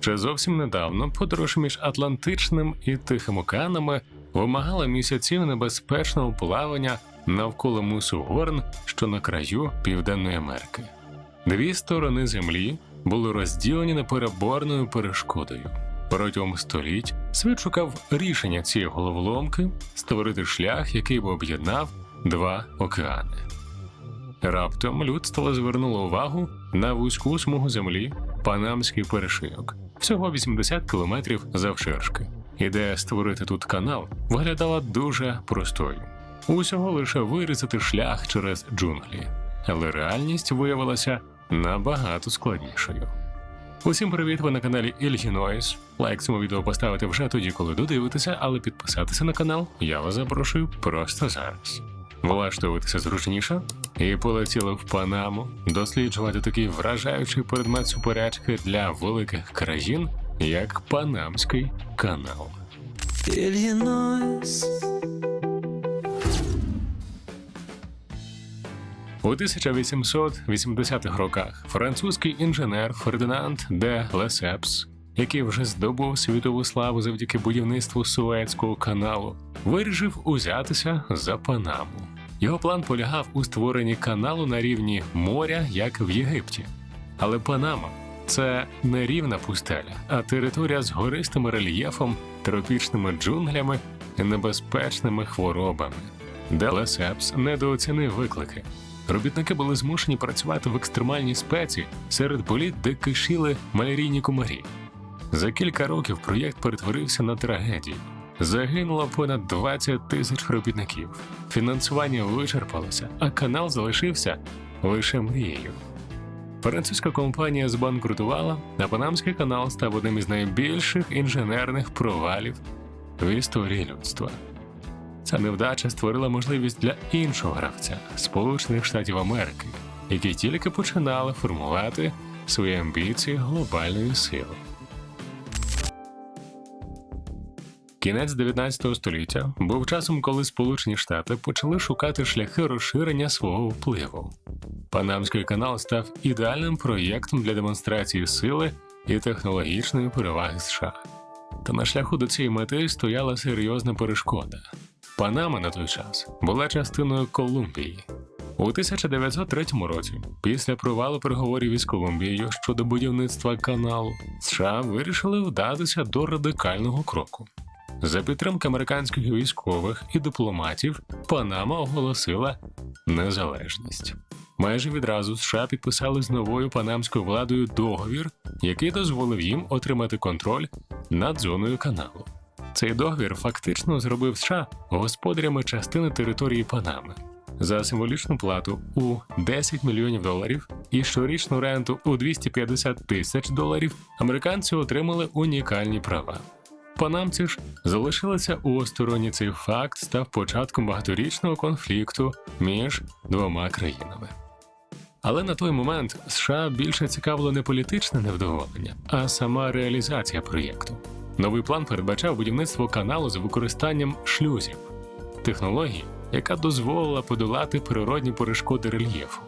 Ще зовсім недавно подорож між Атлантичним і Тихим океанами вимагала місяців небезпечного плавання навколо мусу Горн, що на краю Південної Америки. Дві сторони землі були розділені непереборною перешкодою. Протягом століть світ шукав рішення цієї головоломки створити шлях, який би об'єднав два океани. Раптом людство звернуло увагу на вузьку смугу землі Панамський перешийок, всього 80 кілометрів завширшки. Ідея створити тут канал виглядала дуже простою. Усього лише вирізати шлях через джунглі, але реальність виявилася набагато складнішою. Усім привіт! Ви на каналі Ільгінойс. Лайк цьому відео поставити вже тоді, коли додивитеся, але підписатися на канал я вас запрошую просто зараз. Влаштовуватися зручніше і полетіли в Панаму досліджувати такий вражаючий предмет суперечки для великих країн, як Панамський канал. Иллинойс, У 1880-х роках французький інженер Фердинанд де Лесепс, який вже здобув світову славу завдяки будівництву Суецького каналу, вирішив узятися за Панаму. Його план полягав у створенні каналу на рівні моря, як в Єгипті. Але Панама це не рівна пустеля, а територія з гористим рельєфом, тропічними джунглями і небезпечними хворобами. Де Лесепс недооцінив виклики. Робітники були змушені працювати в екстремальній спеці серед боліт, де кишіли малярійні комарі. За кілька років проєкт перетворився на трагедію. Загинуло понад 20 тисяч робітників. Фінансування вичерпалося, а канал залишився лише мрією. Французька компанія збанкрутувала, а Панамський канал став одним із найбільших інженерних провалів в історії людства. Ця невдача створила можливість для іншого гравця Сполучених Штатів Америки, які тільки починали формувати свої амбіції глобальної сили. Кінець 19 століття був часом, коли Сполучені Штати почали шукати шляхи розширення свого впливу. Панамський канал став ідеальним проєктом для демонстрації сили і технологічної переваги США. Та на шляху до цієї мети стояла серйозна перешкода. Панама на той час була частиною Колумбії. У 1903 році, після провалу переговорів із Колумбією щодо будівництва каналу, США вирішили вдатися до радикального кроку. За підтримки американських військових і дипломатів, Панама оголосила незалежність. Майже відразу США підписали з новою панамською владою договір, який дозволив їм отримати контроль над зоною каналу. Цей договір фактично зробив США господарями частини території Панами. За символічну плату у 10 мільйонів доларів і щорічну ренту у 250 тисяч доларів американці отримали унікальні права. Панамці ж залишилися у остороні. Цей факт став початком багаторічного конфлікту між двома країнами. Але на той момент США більше цікавило не політичне невдоволення, а сама реалізація проєкту. Новий план передбачав будівництво каналу з використанням шлюзів, технології, яка дозволила подолати природні перешкоди рельєфу.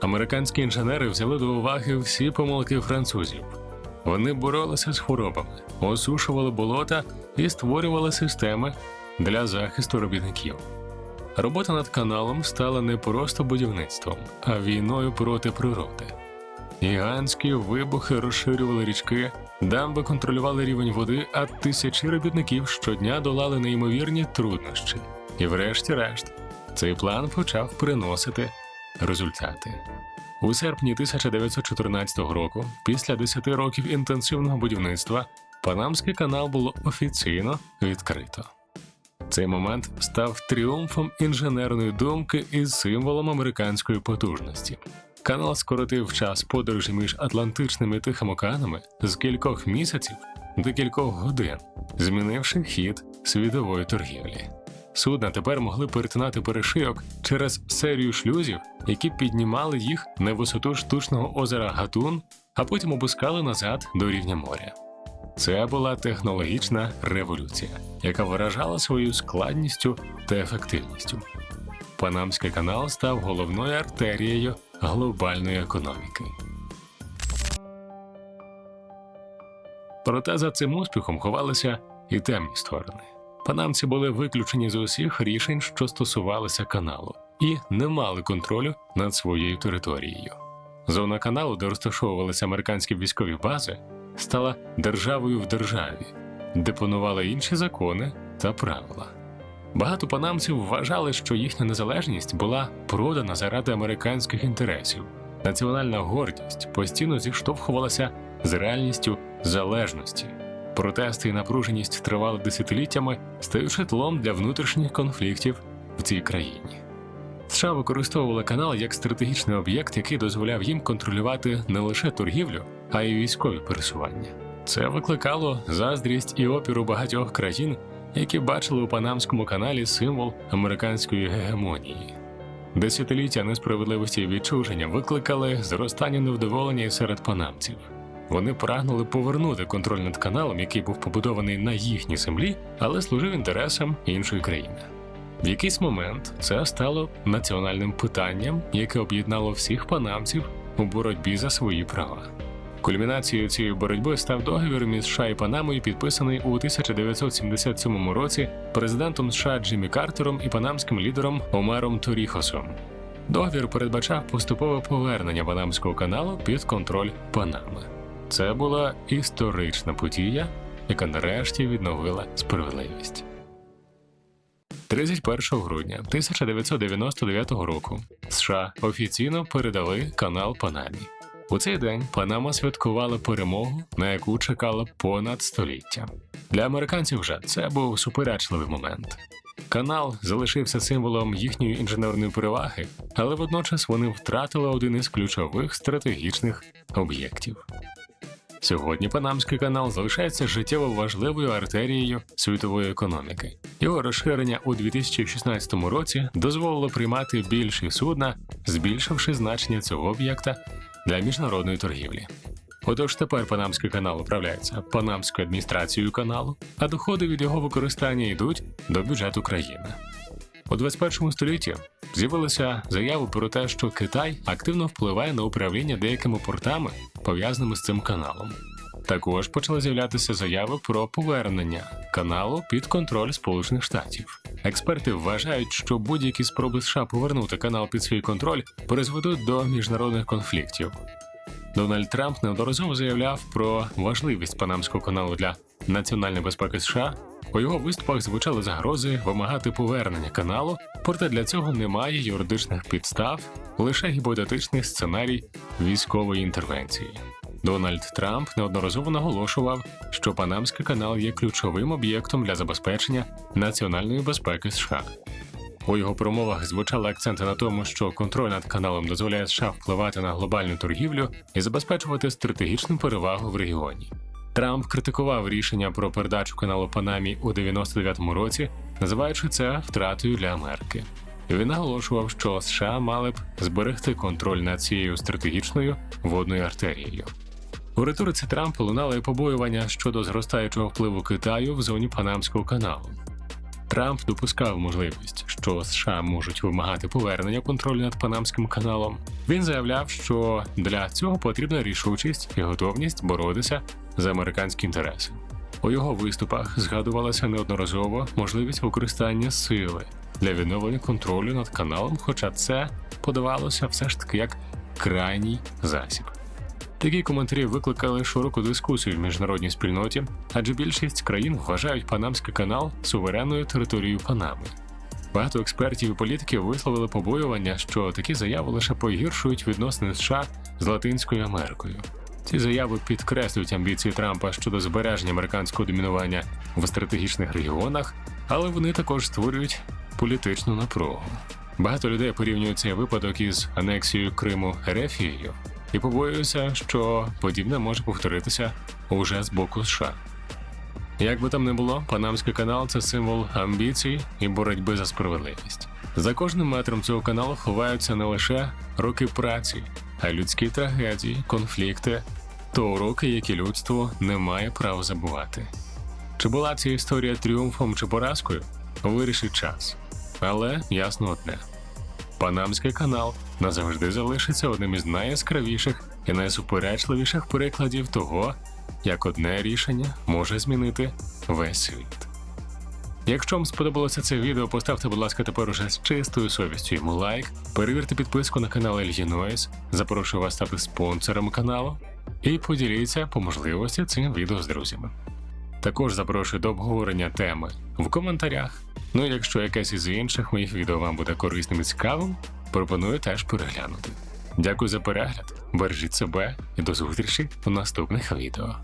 Американські інженери взяли до уваги всі помилки французів. Вони боролися з хворобами, осушували болота і створювали системи для захисту робітників. Робота над каналом стала не просто будівництвом, а війною проти природи. Гігантські вибухи розширювали річки, дамби контролювали рівень води, а тисячі робітників щодня долали неймовірні труднощі. І, врешті-решт, цей план почав приносити результати. У серпні 1914 року, після 10 років інтенсивного будівництва, Панамський канал було офіційно відкрито. Цей момент став тріумфом інженерної думки і символом американської потужності. Канал скоротив час подорожі між Атлантичним і Тихим океанами з кількох місяців до кількох годин, змінивши хід світової торгівлі. Судна тепер могли перетинати перешийок через серію шлюзів, які піднімали їх на висоту штучного озера Гатун, а потім опускали назад до рівня моря. Це була технологічна революція, яка виражала свою складністю та ефективністю. Панамський канал став головною артерією глобальної економіки. Проте за цим успіхом ховалися і темні сторони. Панамці були виключені з усіх рішень, що стосувалися каналу, і не мали контролю над своєю територією. Зона каналу, де розташовувалися американські військові бази, стала державою в державі, де панували інші закони та правила. Багато панамців вважали, що їхня незалежність була продана заради американських інтересів. Національна гордість постійно зіштовхувалася з реальністю залежності. Протести і напруженість тривали десятиліттями, стаючи тлом для внутрішніх конфліктів в цій країні. США використовували канал як стратегічний об'єкт, який дозволяв їм контролювати не лише торгівлю, а й військові пересування. Це викликало заздрість і опір у багатьох країн, які бачили у Панамському каналі символ американської гегемонії. Десятиліття несправедливості і відчуження викликали зростання невдоволення серед панамців. Вони прагнули повернути контроль над каналом, який був побудований на їхній землі, але служив інтересам іншої країни. В якийсь момент це стало національним питанням, яке об'єднало всіх панамців у боротьбі за свої права. Кульмінацією цієї боротьби став договір між США і Панамою, підписаний у 1977 році президентом США Джиммі Картером і панамським лідером Омаром Торіхосом. Договір передбачав поступове повернення Панамського каналу під контроль Панами. Це була історична подія, яка нарешті відновила справедливість. 31 грудня 1999 року США офіційно передали канал Панамі. У цей день Панама святкувала перемогу, на яку чекала понад століття. Для американців же це був суперечливий момент. Канал залишився символом їхньої інженерної переваги, але водночас вони втратили один із ключових стратегічних об'єктів. Сьогодні Панамський канал залишається життєво важливою артерією світової економіки. Його розширення у 2016 році дозволило приймати більші судна, збільшивши значення цього об'єкта для міжнародної торгівлі. Отож тепер Панамський канал управляється Панамською адміністрацією каналу, а доходи від його використання йдуть до бюджету країни. У 21 столітті з'явилися заяви про те, що Китай активно впливає на управління деякими портами, пов'язаними з цим каналом. Також почали з'являтися заяви про повернення каналу під контроль Сполучених Штатів. Експерти вважають, що будь-які спроби США повернути канал під свій контроль призведуть до міжнародних конфліктів. Дональд Трамп неодноразово заявляв про важливість Панамського каналу для національної безпеки США. У його виступах звучали загрози вимагати повернення каналу, проте для цього немає юридичних підстав, лише гіпотетичний сценарій військової інтервенції. Дональд Трамп неодноразово наголошував, що Панамський канал є ключовим об'єктом для забезпечення національної безпеки США. У його промовах звучали акценти на тому, що контроль над каналом дозволяє США впливати на глобальну торгівлю і забезпечувати стратегічну перевагу в регіоні. Трамп критикував рішення про передачу каналу Панамі у 99-му році, називаючи це втратою для Америки. Він наголошував, що США мали б зберегти контроль над цією стратегічною водною артерією. У риториці Трампа лунали побоювання щодо зростаючого впливу Китаю в зоні Панамського каналу. Трамп допускав можливість, що США можуть вимагати повернення контролю над Панамським каналом. Він заявляв, що для цього потрібна рішучість і готовність боротися за американські інтереси. У його виступах згадувалася неодноразово можливість використання сили для відновлення контролю над каналом, хоча це подавалося все ж таки як крайній засіб. Такі коментарі викликали широку дискусію в міжнародній спільноті, адже більшість країн вважають Панамський канал суверенною територією Панами. Багато експертів і політиків висловили побоювання, що такі заяви лише погіршують відносини США з Латинською Америкою. Ці заяви підкреслюють амбіції Трампа щодо збереження американського домінування в стратегічних регіонах, але вони також створюють політичну напругу. Багато людей порівнюють цей випадок із анексією Криму Ерефією і побоююся, що подібне може повторитися уже з боку США. Як би там не було, Панамський канал це символ амбіцій і боротьби за справедливість. За кожним метром цього каналу ховаються не лише роки праці, а людські трагедії, конфлікти то уроки, які людство не має права забувати. Чи була ця історія тріумфом чи поразкою? Вирішить час. Але ясно одне: Панамський канал назавжди залишиться одним із найяскравіших і найсуперечливіших прикладів того, як одне рішення може змінити весь світ. Якщо вам сподобалося це відео, поставте, будь ласка, тепер уже з чистою совістю йому лайк, перевірте підписку на канал Noise, запрошую вас стати спонсором каналу і поділіться по можливості цим відео з друзями. Також запрошую до обговорення теми в коментарях. Ну і якщо якесь із інших моїх відео вам буде корисним і цікавим, пропоную теж переглянути. Дякую за перегляд, бережіть себе і до зустрічі у наступних відео.